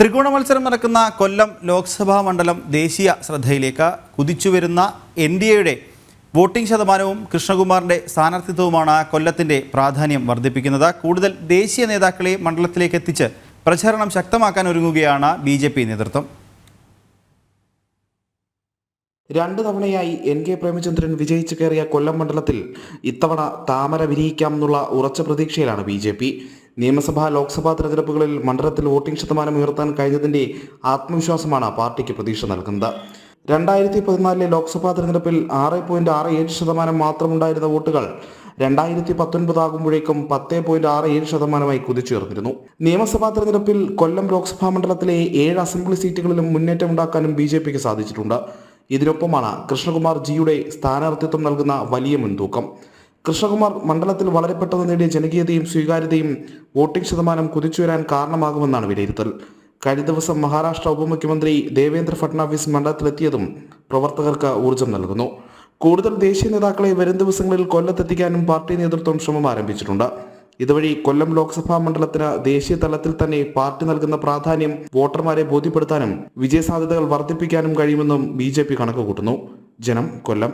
ത്രികോണ മത്സരം നടക്കുന്ന കൊല്ലം ലോക്സഭാ മണ്ഡലം ദേശീയ ശ്രദ്ധയിലേക്ക് കുതിച്ചുവരുന്ന എൻ ഡി എയുടെ വോട്ടിംഗ് ശതമാനവും കൃഷ്ണകുമാറിന്റെ സ്ഥാനാർത്ഥിത്വവുമാണ് കൊല്ലത്തിന്റെ പ്രാധാന്യം വർദ്ധിപ്പിക്കുന്നത്. കൂടുതൽ ദേശീയ നേതാക്കളെ മണ്ഡലത്തിലേക്ക് എത്തിച്ച് പ്രചാരണം ശക്തമാക്കാൻ ഒരുങ്ങുകയാണ് ബി ജെ പി നേതൃത്വം. രണ്ടു തവണയായി എൻ കെ പ്രേമചന്ദ്രൻ വിജയിച്ചു കയറിയ കൊല്ലം മണ്ഡലത്തിൽ ഇത്തവണ താമര വിരിയിക്കാം എന്നുള്ള ഉറച്ച പ്രതീക്ഷയിലാണ് ബി നിയമസഭാ ലോക്സഭാ തെരഞ്ഞെടുപ്പുകളിൽ മണ്ഡലത്തിൽ വോട്ടിംഗ് ശതമാനം ഉയർത്താൻ കഴിഞ്ഞതിന്റെ ആത്മവിശ്വാസമാണ് പാർട്ടിക്ക് പ്രതീക്ഷ നൽകുന്നത്. രണ്ടായിരത്തി പതിനാലിലെ ലോക്സഭാ തെരഞ്ഞെടുപ്പിൽ ആറ് പോയിന്റ് ആറ് ഏഴ് ശതമാനം മാത്രമുണ്ടായിരുന്ന വോട്ടുകൾ രണ്ടായിരത്തി പത്തൊൻപത് ആകുമ്പോഴേക്കും പത്ത് പോയിന്റ് ആറ് ഏഴ് ശതമാനമായി കുതിച്ചുയർന്നിരുന്നു. നിയമസഭാ തെരഞ്ഞെടുപ്പിൽ കൊല്ലം ലോക്സഭാ മണ്ഡലത്തിലെ ഏഴ് അസംബ്ലി സീറ്റുകളിലും മുന്നേറ്റമുണ്ടാക്കാനും ബി ജെ പിക്ക് സാധിച്ചിട്ടുണ്ട്. ഇതിനൊപ്പമാണ് കൃഷ്ണകുമാർ ജിയുടെ സ്ഥാനാർത്ഥിത്വം നൽകുന്ന വലിയ മുൻതൂക്കം. കൃഷ്ണകുമാർ മണ്ഡലത്തിൽ വളരെ പെട്ടെന്ന് നേടിയ ജനകീയതയും സ്വീകാര്യതയും വോട്ടിംഗ് ശതമാനം കുതിച്ചുയരാൻ കാരണമാകുമെന്നാണ് വിലയിരുത്തൽ. കഴിഞ്ഞ ദിവസം മഹാരാഷ്ട്ര ഉപമുഖ്യമന്ത്രി ദേവേന്ദ്ര ഫട്നാവിസ് മണ്ഡലത്തിലെത്തിയതും പ്രവർത്തകർക്ക് ഊർജം നൽകുന്നു. കൂടുതൽ ദേശീയ നേതാക്കളെ വരും ദിവസങ്ങളിൽ കൊല്ലത്തെത്തിക്കാനും പാർട്ടി നേതൃത്വം ശ്രമം ആരംഭിച്ചിട്ടുണ്ട്. ഇതുവഴി കൊല്ലം ലോക്സഭാ മണ്ഡലത്തിന് ദേശീയ തലത്തിൽ തന്നെ പാർട്ടി നൽകുന്ന പ്രാധാന്യം വോട്ടർമാരെ ബോധ്യപ്പെടുത്താനും വിജയസാധ്യതകൾ വർദ്ധിപ്പിക്കാനും കഴിയുമെന്നും ബി ജെ പി കണക്കുകൂട്ടുന്നു. ജനം കൊല്ലം.